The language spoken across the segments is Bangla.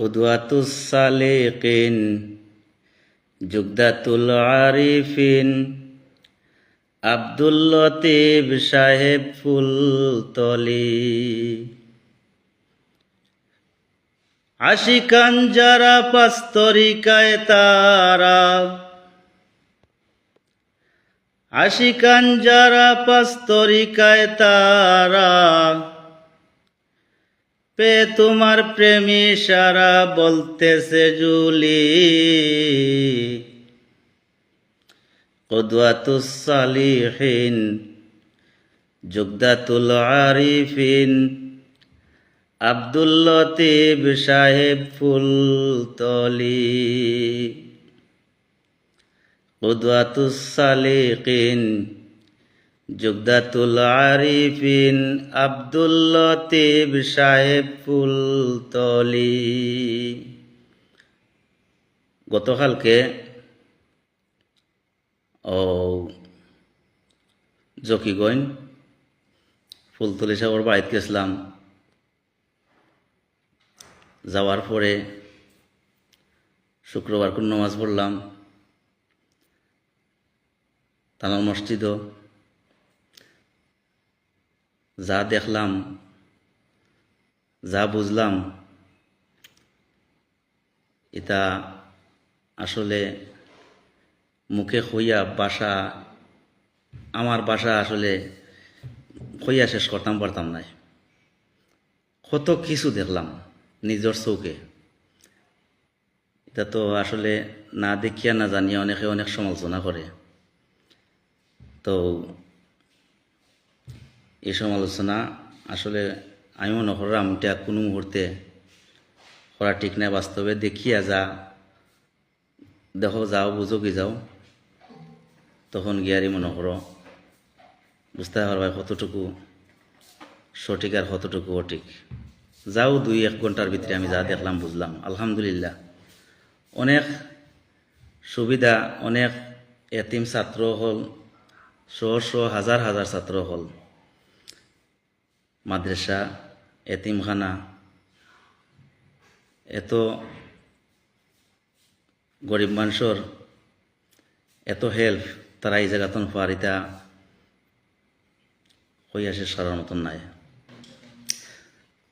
কুদওয়াতুস সালিকিন জুগদাতুল আরিফিন আব্দুল লতিফ সাহেব ফুলতলি। আশিকান যারা পাস্তরিকায় তারা, আশিকান যারা পাস্তরিকায় তারা পে তোমার প্রেমী সারা বলতেছে জুলি। কদওয়াতুস সালিহিন, জুগদাতুল আরিফিন, আব্দুল লতিফ সাহেব ফুলতলি। কদওয়াতুস সালিকিন আরিফিন আব্দুল লতিফ সাহেব ফুলতলি। গতকালকে ও জকি জকিগঞ্জ ফুলতলি সাহেবের বাড়িতে গেছিলাম। যাওয়ার পরে শুক্রবার কোন নামাজ পড়লাম। তানার মসজিদও যা দেখলাম, যা বুঝলাম, এটা আসলে মুখে হইয়া বাসা, আমার বাসা আসলে হইয়া শেষ করতাম, পারতাম নাই। কত কিছু দেখলাম নিজের চৌকে এটা তো আসলে না দেখিয়া না জানিয়া অনেকে অনেক সমালোচনা করে। তো এই সমালোচনা আসলে আমি মনে করলাম এটা কোনো মুহূর্তে করা ঠিক নাই, বাস্তবে দেখিয়া যা, দেখো যাও, বুঝো কি যাও। তখন গিয়ারি মনে করো, বুঝতে পারবা কতটুকু সঠিক আর কতটুকু অঠিক যাও দুই এক ঘণ্টার ভিতরে আমি যা দেখলাম, বুঝলাম। আলহামদুলিল্লাহ। অনেক সুবিধা, অনেক এতিম ছাত্র হল, শ শ হাজার হাজার ছাত্র হল। মাদ্রাসা, এতিমখানা, এত গরিব মানুষের এত হেল্প তারা এই জায়গাতন এটা হইয়া শেষ করার মতন নাই।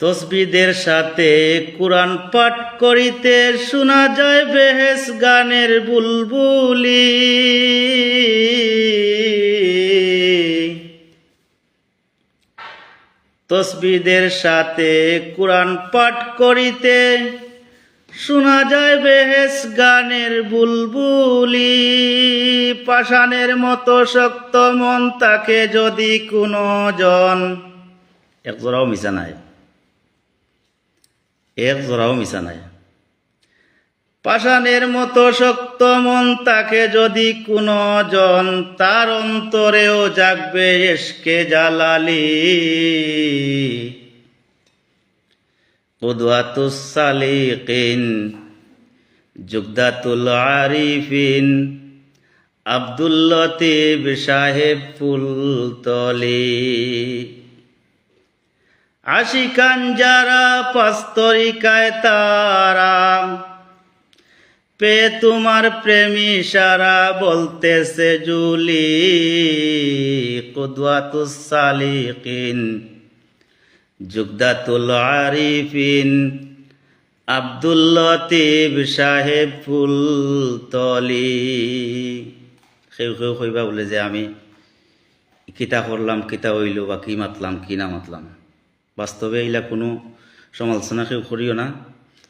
তসবিদের সাথে কোরআন পাঠ করিতে শোনা যায় বেহেস গানের বুলবুলি। তসবিদের সাথে কোরআন পাঠ করিতে শোনা যায় বেহেস গানের বুলবুলি। পাষাণের মতো শক্ত মন তাকে যদি কোনো জন। এক জোড়াও মিশা নাই। এক জোড়াও মিশা নাই। পাষাণের মতো শক্ত মন তাকে যদি কোনো জন তার অন্তরেও জাগবে এসকে জালালি। সালিকিন জুগদাতুল আরিফিন আব্দুল লতিফ সাহেব ফুলতলি। আশিকান যারা পাস্তরিকায় তারা পে তোমার প্রেমী সারা বলতেছে জুলি, কুদওয়াতুস সালিকিন জুগদাতুল আরিফিন আব্দুল লতিফ সাহেব ফুলতলি। সেও সেও কইবা বলে যে আমি কিতা করলাম, কিতা হইল বা কি মাতলাম, কি না মাতলাম। বাস্তবে এইলা কোনো সমালোচনা কেউ করিও না।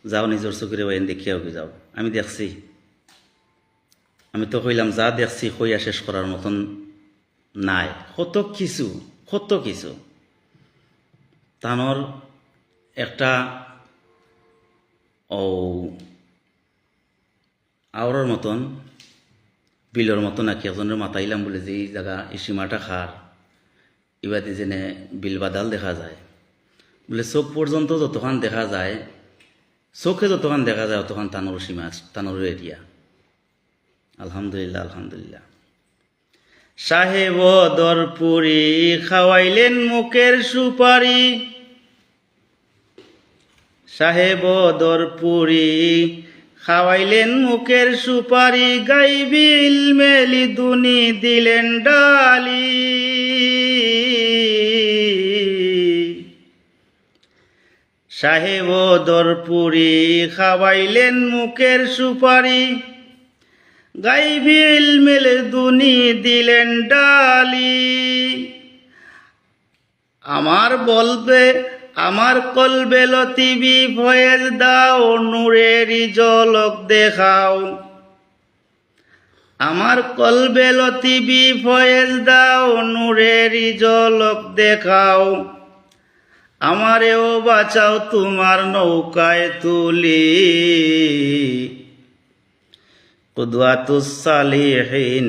যাও নিজের চকুরে বাইন দেখিয়াও কি যাও। আমি দেখছি। আমি তো কইলাম, যা দেখছি কইয়া শেষ করার মতন নাই। কত কিছু কত কিছু। তানোর একটা ও আওয়ার মতন বিলর মতন নাকি একজনের মাতাইলাম বলে যে, এই জায়গা এই সীমাটা খার এবারে যেনে বিল বাদাল দেখা যায়। বলে চোখ পর্যন্ত যতক্ষণ দেখা যায় চোখে যতক্ষণ দেখা যায় ততক্ষণ তানোর সীমা তানোর এরিয়া। আলহামদুলিল্লাহ আলহামদুলিল্লাহ। সাহেব দরপুরি খাওয়াইলেন মুখের সুপারি। সাহেব দরপুরি খাওয়াইলেন মুখের সুপারি। গাইবিল মেলি দুনি দিলেন ডালি। সাহেব দরপুরি খাওয়াইলেন মুখের সুপারি। গাইবিল মেলে দুনি দিলেন ডালি। আমার বলবে, আমার কলবে লতিবি ভয়েস দাও, নূরেরই জলক দেখাও। আমার কলবে লতিবি ভয়েস দাও, নূরেরই জলক দেখাও। আমারেও বাঁচাও তোমার নৌকায় তুলি। কুদওয়াতুস সালিহিন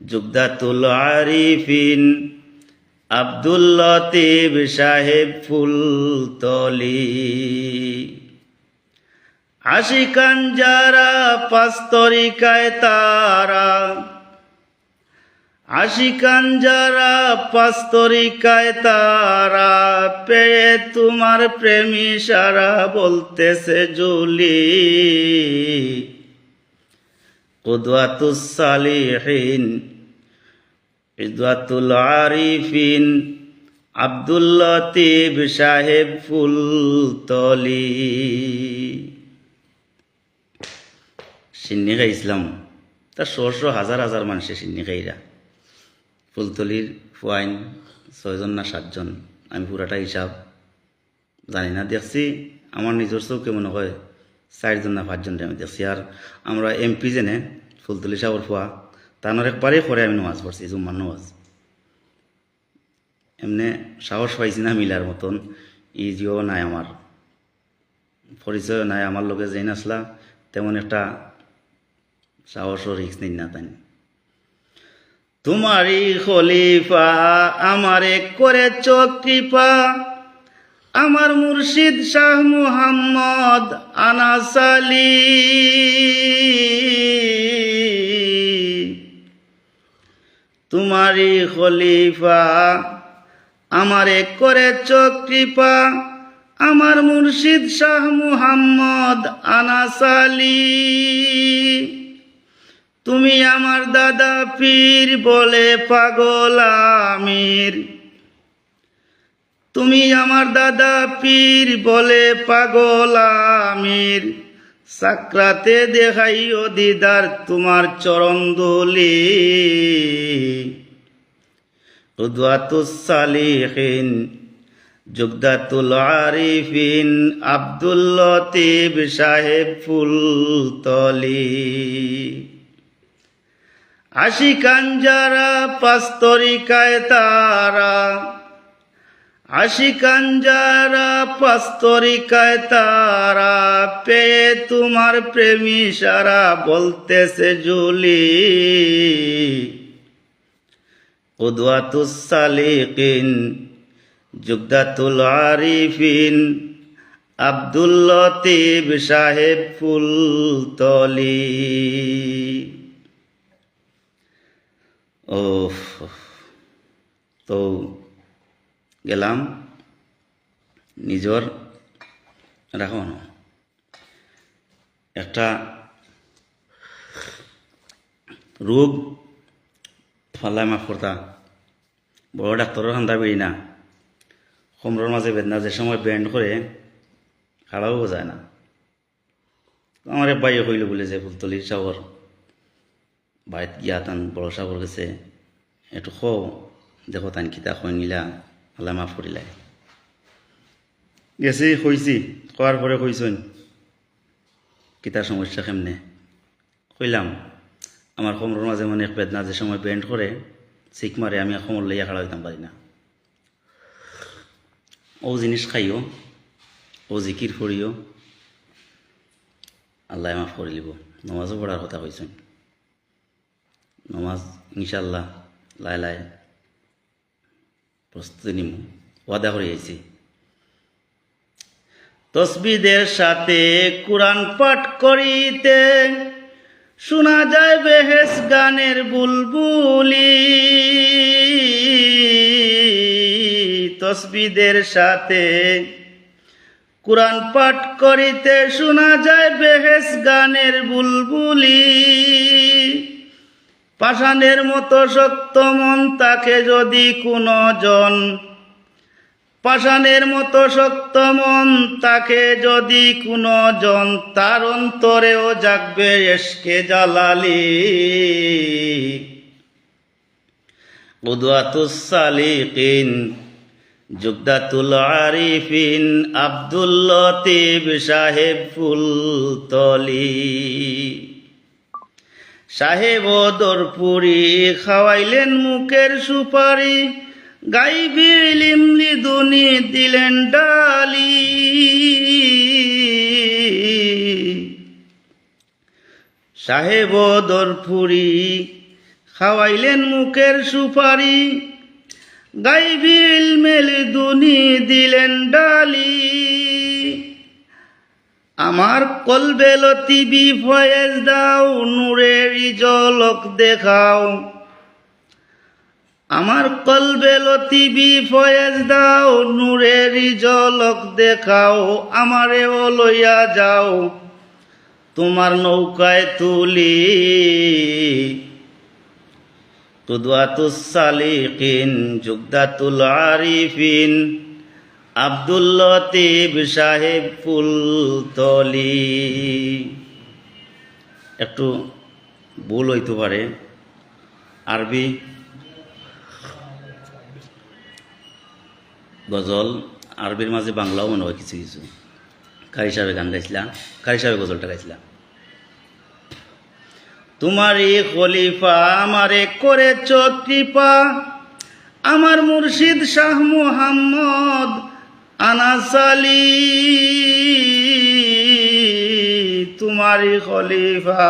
জুগদাতুল আরিফিন, আব্দুল লতিফ সাহেব ফুলতলি আশিকান যারা পাস্তরিকায় তারা আশিকান যারা পাস্তরিকায়, তারা পেয়ে তোমার প্রেমী সারা বলতেছে জুলি। কুদওয়াতুস সালিহিন ইদওয়াতুল আরিফিন, আব্দুল লতিফ সাহেব ফুলতলি। সিন্নি খাইছিলাম তার ষোলশো হাজার হাজার মানুষে সিন্নি খাইরা ফুলতলির ফুয়াইন ছয়জন না সাতজন, আমি পুরাটা হিসাব জানি না। দেখছি আমার নিজের চৌকে মনে হয়, চারজন না পাঁচজন আমি দেখছি। আর আমরা এমপি জেনে ফুলতলি সাগর ফুয়া, তানোর একবারেই করে আমি নামাজ পড়ছি, জুম্মার নামাজ। এমনি সাহস পাইছি না মিলার মতন ই জিও নাই আমার পরিচয় নাই। আমার লোকে যেই নাসলা তেমন একটা সাহস ও রিক্স নিন না তাই তোমারই খলিফা আমারে করে কৃপা। আমার মুর্শিদ শাহ মুহাম্মদ আনাসালি তোমারই খলিফা আমারে করে কৃপা। আমার মুর্শিদ শাহ মুহাম্মদ আনাসালি তুমি আমার দাদা পীর বলে পাগল আমির। তুমি আমার দাদা পীর বলে পাগল আমির। সাকরাতে দেখাইও দিদার তোমার চরণ দোলে সালিহিন জুগদাতুল আরিফিন, আব্দুল লতিফ সাহেব ফুলতলি। আশিকান যারা পাস্তরিকায় তারা। আশিকান যারা পাস্তরিকায় তারা। পেয়ে তোমার প্রেমী সারা বলতেছে জুলি। উদওয়াতুস সালিকিন জুগদাতুল আরিফিন, আব্দুল সাহেব ফুলতলি। ও তো গেলাম, নিজর রাখো। একটা রোগ ফাল্লাই মাফ করতা। বড় ডাক্তারের হান্দা বেরি না। কোমরের মাঝে বেদনা যে সময় ব্যান্ড করে খাড়াও যায় না। আমার বাই হইল বলে যে ফুলতলির সাগর বাড়িত গিয়া তান বড় সাগর গেছে একটু খো দেখো তান কিতা খৈ নিলা আল্লাহ মাফ করিলাই গেছি কইছি কোয়ার পরে কইসন কিতার সমস্যা কেমনে? কইলাম আমার কোমরের মাঝে মানে এক বেদনা যে সময় ব্যান্ড করে চিক মারে আমি কোমর লইয়া খাড়া হইতাম পারি না। ও জিনিস খাইও ও জিকির করিও আল্লাহ মাফ করে লিব নমাজও পড়ার কথা কইছেন নমাজ ইনশাল্লাহ লাই লাই, প্রস্তুতি নিমু, ওয়াদা আইছি। তসবিদের সাথে কোরআন পাঠ করিতে শোনা যায় বেহেস গানের বুলবুলি। তসবিদের সাথে কোরআন পাঠ করিতে শোনা যায় বেহেস গানের বুলবুলি। পাষাণের মতো শক্ত মন তাকে যদি কোনো জন পাষাণের মতো শক্ত মন তাকে যদি কোনো জন তার অন্তরেও জাগবে এসকে জালালি। উদওয়াতুস সালিকিন জুগদাতুল আরিফিন আব্দুল লতিফ সাহেব ফুলতলি। সাহেব দরপুরি খাওয়াইলেন মুখের সুপারি, গাইবি লিমলি দুনি দিলেন ডালি। সাহেব দরপুরি খাওয়াইলেন মুখের সুপারি গাইবিল মেল দুনি দিলেন ডালি। আমার কলবে লতিবি ফয়েজ দাও, নূরের জলক দেখাও। আমার কলবে লতিবি ফয়েজ দাও, নূরের জলক দেখাও আমারে ও লইয়া যাও। তোমার নৌকায় তুলি। কুদওয়াতুস সালিকিন জুগদাতুল আরিফিন। আব্দুল সাহেব ফুলতলি। একটু ভুল হইতে পারে। আরবি গজল, আরবির মাঝে বাংলাও মনে হয় কিছু কিছু। কারি সাহেবে গান গাইছিলাম, কারি সাহেবে গজলটা গাইছিলাম। তোমারই খলিফা আমারে করেছ কৃপা, আমার মুর্শিদ শাহ মুহাম্মদ আনাসালি, তোমারই খলিফা।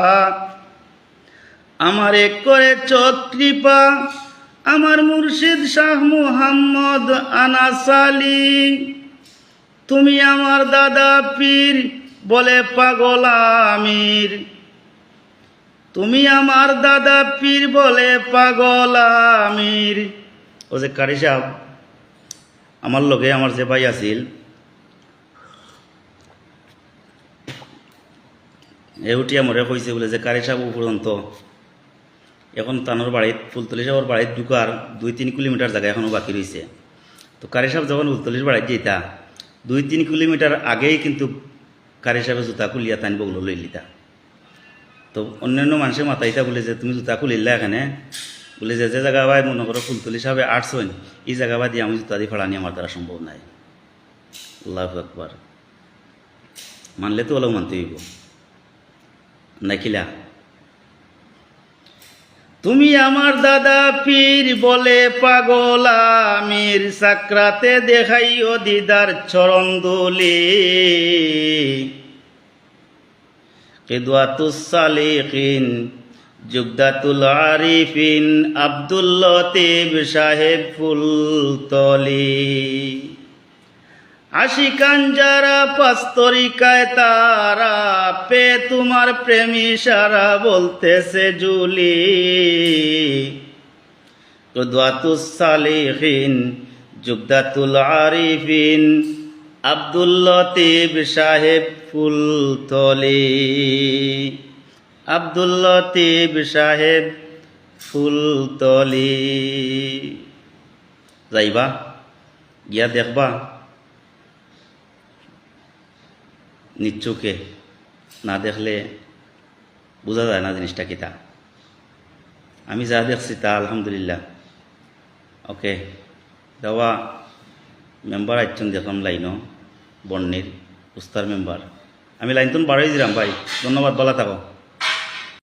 আমারে করেছ কৃপা আমার মুর্শিদ শাহ মুহাম্মদ আনাসালি। তুমি আমার দাদা পীর বলে পাগল আমির। তুমি আমার দাদা পীর বলে পাগল আমির। ও যে কারি সাহেব আমার লগে আমার যে ভাই আছিল, এ উঠিয়া মরে কইছে বলে যে কারি সাহেব উপরন্ত, এখন তানোর বাড়িত, ফুলতলি সাহেবের বাড়িত ঢুকার দুই তিন কিলোমিটার জায়গা এখনও বাকি রয়েছে তো কারি সাহেব যখন ফুলতলির বাড়িত যেতা দুই তিন কিলোমিটার আগেই কিন্তু কারি সাহেবের জুতা খুলিয়া তান বগলো লই লিতা তো অন্যান্য মানুষের মাথাইতা বলে যে, তুমি জুতা খুলিলা এখানে? বলে যে যে জায়গা ভাই মনে করো ফুলতলি সাহেবে আটশন এই জায়গা বাদ দিয়ে আমি জুতা দিয়ে ফাড়ানি আমার দ্বারা সম্ভব নাই। আল্লাহ আকবার। মানলে তো ওলাও মানতে হইব। নাকিলা তুমি আমার দাদা পীর বলে পাগল, আমির সাকরাতে দেখাইও দিদার চরণ দোলে কেদুয়াতুস জুগদাতুল আরিফিন আব্দুল লতিফ সাহেব ফুলতলি। আশিকান যারা পাস্তরিকায়, তারা পে তোমার প্রেমী সারা বলতেছে জুলি। সালিহিন জুগদাতুল আরিফিন আব্দুল লতিফ সাহেব ফুলতলি। আব্দুল সাহেব ফুলতলি। যাইবা, গিয়া দেখবা। নিচ্চুকে না দেখলে বোঝা যায় না জিনিসটা কিতা। আমি যা দেখছি তা আলহামদুলিল্লাহ। ওকে দেওয়া মেম্বার আইছেন দেখলাম লাইনও বন্যের উস্তার মেম্বার। আমি লাইন তো বাড়াই দিলাম ভাই, ধন্যবাদ বলা থাকো।